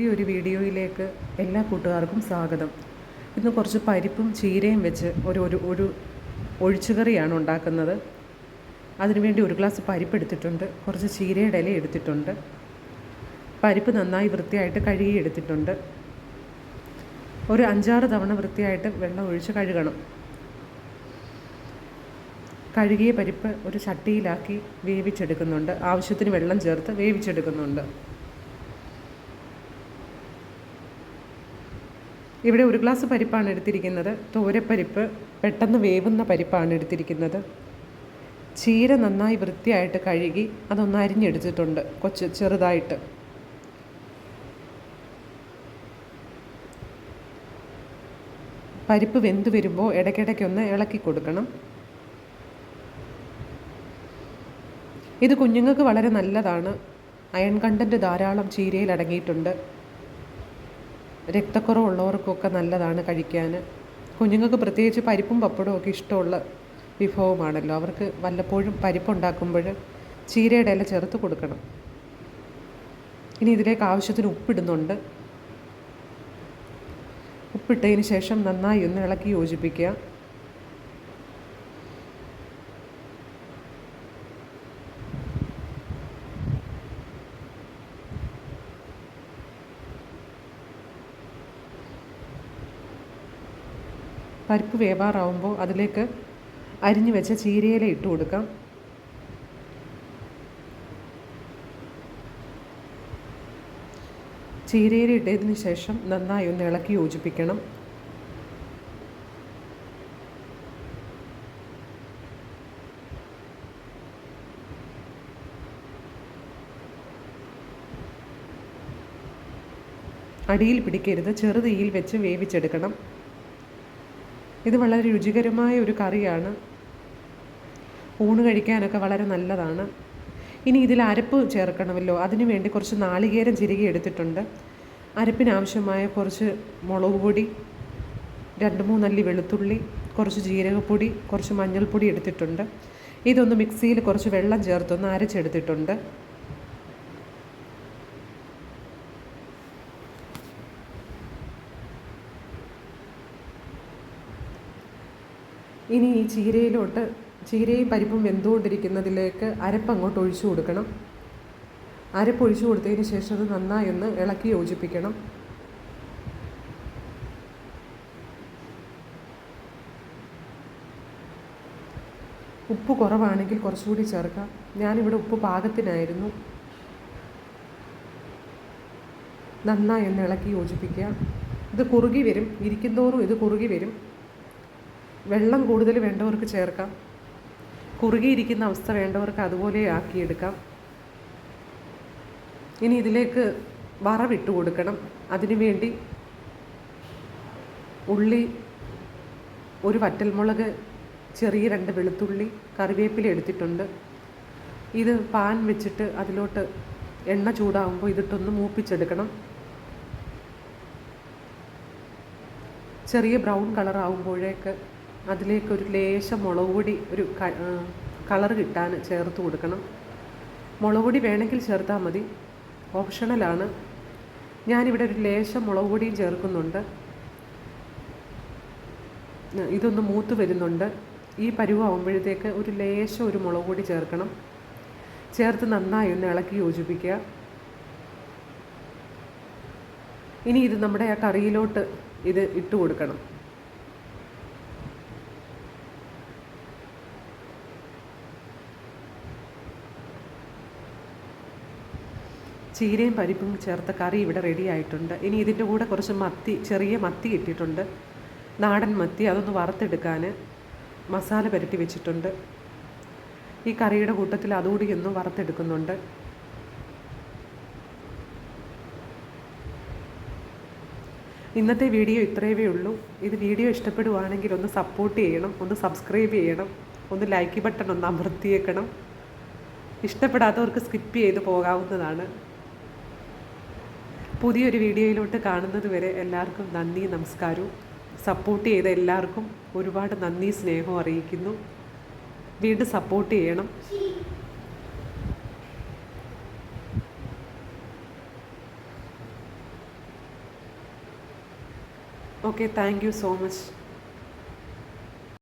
ഈ ഒരു വീഡിയോയിലേക്ക് എല്ലാ കൂട്ടുകാർക്കും സ്വാഗതം. ഇന്ന് കുറച്ച് പരിപ്പും ചീരയും വെച്ച് ഒരു ഒരു ഒരു ഒഴിച്ചുകറിയാണ് ഉണ്ടാക്കുന്നത്. അതിനുവേണ്ടി ഒരു ഗ്ലാസ് പരിപ്പ് എടുത്തിട്ടുണ്ട്. കുറച്ച് ചീരയുടെ ഇല എടുത്തിട്ടുണ്ട്. പരിപ്പ് നന്നായി വൃത്തിയായിട്ട് കഴുകി എടുത്തിട്ടുണ്ട്. ഒരു അഞ്ചാറ് തവണ വൃത്തിയായിട്ട് വെള്ളം ഒഴിച്ച് കഴുകണം. കഴുകിയ പരിപ്പ് ഒരു ചട്ടിയിലാക്കി വേവിച്ചെടുക്കുന്നുണ്ട്. ആവശ്യത്തിന് വെള്ളം ചേർത്ത് വേവിച്ചെടുക്കുന്നുണ്ട്. ഇവിടെ ഒരു ഗ്ലാസ് പരിപ്പാണ് എടുത്തിരിക്കുന്നത്. തോരപ്പരിപ്പ് പെട്ടെന്ന് വേവുന്ന പരിപ്പാണ് എടുത്തിരിക്കുന്നത്. ചീര നന്നായി വൃത്തിയായിട്ട് കഴുകി അതൊന്ന് അരിഞ്ഞെടുത്തിട്ടുണ്ട് കൊച്ച് ചെറുതായിട്ട്. പരിപ്പ് വെന്ത് വരുമ്പോൾ ഇടയ്ക്കിടയ്ക്കൊന്ന് ഇളക്കി കൊടുക്കണം. ഇത് കുഞ്ഞുങ്ങൾക്ക് വളരെ നല്ലതാണ്. അയൺ കണ്ടന്റ് ധാരാളം ചീരയിൽ അടങ്ങിയിട്ടുണ്ട്. രക്തക്കുറവുള്ളവർക്കൊക്കെ നല്ലതാണ് കഴിക്കാൻ. കുഞ്ഞുങ്ങൾക്ക് പ്രത്യേകിച്ച് പരിപ്പും പപ്പടവും ഒക്കെ ഇഷ്ടമുള്ള വിഭവമാണല്ലോ. അവർക്ക് വല്ലപ്പോഴും പരിപ്പുണ്ടാക്കുമ്പോൾ ചീരയുടെ ഇല ചേർത്ത് കൊടുക്കണം. ഇനി ഇതിലേക്ക് ആവശ്യത്തിന് ഉപ്പിടുന്നുണ്ട്. ഉപ്പിട്ടതിന് ശേഷം നന്നായി ഒന്ന് ഇളക്കി യോജിപ്പിക്കുക. പരിപ്പ് വേവാറാവുമ്പോൾ അതിലേക്ക് അരിഞ്ഞു വെച്ച ചീരയില ഇട്ട് കൊടുക്കാം. ചീരയില ഇട്ടതിന് ശേഷം നന്നായി ഒന്ന് ഇളക്കി യോജിപ്പിക്കണം. അടിയിൽ പിടിക്കരുത് ചെറുതീയിൽ വെച്ച് വേവിച്ചെടുക്കണം. ഇത് വളരെ രുചികരമായ ഒരു കറിയാണ്. ഊണ് കഴിക്കാനൊക്കെ വളരെ നല്ലതാണ്. ഇനി ഇതിൽ അരപ്പ് ചേർക്കണമല്ലോ. അതിനു വേണ്ടി കുറച്ച് നാളികേരം ചിരുകി എടുത്തിട്ടുണ്ട്. അരപ്പിനാവശ്യമായ കുറച്ച് മുളക് പൊടി രണ്ട് മൂന്നല്ലി വെളുത്തുള്ളി കുറച്ച് ജീരകപ്പൊടി കുറച്ച് മഞ്ഞൾപ്പൊടി എടുത്തിട്ടുണ്ട്. ഇതൊന്ന് മിക്സിയിൽ കുറച്ച് വെള്ളം ചേർത്തൊന്ന് അരച്ചെടുത്തിട്ടുണ്ട്. ഇനി ഈ ചീരയിലോട്ട് ചീരയും പരിപ്പും വെന്തുകൊണ്ടിരിക്കുന്നതിലേക്ക് അരപ്പ് അങ്ങോട്ട് ഒഴിച്ചു കൊടുക്കണം. അരപ്പ് ഒഴിച്ചു കൊടുത്തതിന് ശേഷം അത് നന്നായി ഒന്ന് ഇളക്കി യോജിപ്പിക്കണം. ഉപ്പ് കുറവാണെങ്കിൽ കുറച്ചുകൂടി ചേർക്കാം. ഞാനിവിടെ ഉപ്പ് പാകത്തിനായിരുന്നു. നന്നായി ഒന്ന് ഇളക്കി യോജിപ്പിക്കുക. ഇത് കുറുകി വരും. ഇരിക്കുന്തോറും ഇത് കുറുകി വരും. വെള്ളം കൂടുതൽ വേണ്ടവർക്ക് ചേർക്കാം. കുറുകിയിരിക്കുന്ന അവസ്ഥ വേണ്ടവർക്ക് അതുപോലെ ആക്കിയെടുക്കാം. ഇനി ഇതിലേക്ക് വറവിട്ട് കൊടുക്കണം. അതിനു വേണ്ടി ഉള്ളി ഒരു വറ്റൽമുളക് ചെറിയ രണ്ട് വെളുത്തുള്ളി കറിവേപ്പില എടുത്തിട്ടുണ്ട്. ഇത് പാൻ വെച്ചിട്ട് അതിലോട്ട് എണ്ണ ചൂടാകുമ്പോൾ ഇതിട്ടൊന്ന് മൂപ്പിച്ചെടുക്കണം. ചെറിയ ബ്രൗൺ കളർ ആകുമ്പോഴേക്ക് അതിലേക്ക് ഒരു ലേശം മുളക് പൊടി ഒരു കളർ കിട്ടാൻ ചേർത്ത് കൊടുക്കണം. മുളക് പൊടി വേണമെങ്കിൽ ചേർത്താൽ മതി. ഓപ്ഷണലാണ് ഞാനിവിടെ ഒരു ലേശം മുളക് പൊടിയും ചേർക്കുന്നുണ്ട്. ഇതൊന്ന് മൂത്ത് വരുന്നുണ്ട്. ഈ പരുവാകുമ്പോഴത്തേക്ക് ഒരു ലേശം ഒരു മുളക് പൊടി ചേർക്കണം. ചേർത്ത് നന്നായി ഒന്ന് ഇളക്കി യോജിപ്പിക്കുക. ഇനി ഇത് നമ്മുടെ ആ കറിയിലോട്ട് ഇത് ഇട്ട് കൊടുക്കണം. ചീരയും പരിപ്പും ചേർത്ത കറി ഇവിടെ റെഡി ആയിട്ടുണ്ട്. ഇനി ഇതിന്റെ കൂടെ കുറച്ച് മത്തി ചെറിയ മത്തി കിട്ടിയിട്ടുണ്ട് നാടൻ മത്തി അതൊന്ന് വറുത്തെടുക്കാൻ മസാല പുരട്ടി വെച്ചിട്ടുണ്ട്. ഈ കറിയുടെ കൂട്ടത്തിൽ അതുകൂടി ഒന്ന് വറുത്തെടുക്കുന്നുണ്ട്. ഇന്നത്തെ വീഡിയോ ഇത്രയേ ഉള്ളൂ. ഇത് വീഡിയോ ഇഷ്ടപ്പെടുവാണെങ്കിൽ ഒന്ന് സപ്പോർട്ട് ചെയ്യണം ഒന്ന് സബ്സ്ക്രൈബ് ചെയ്യണം ഒന്ന് ലൈക്ക് ബട്ടൺ ഒന്ന് അമർത്തിയേക്കണം. ഇഷ്ടപ്പെടാത്തവർക്ക് സ്കിപ്പ് ചെയ്ത് പോകാവുന്നതാണ്. പുതിയൊരു വീഡിയോയിലോട്ട് കാണുന്നത് വരെ എല്ലാവർക്കും നന്ദി നമസ്കാരവും. സപ്പോർട്ട് ചെയ്ത എല്ലാവർക്കും ഒരുപാട് നന്ദി സ്നേഹവും അറിയിക്കുന്നു. വീണ്ടും സപ്പോർട്ട് ചെയ്യണം. Okay thank you so much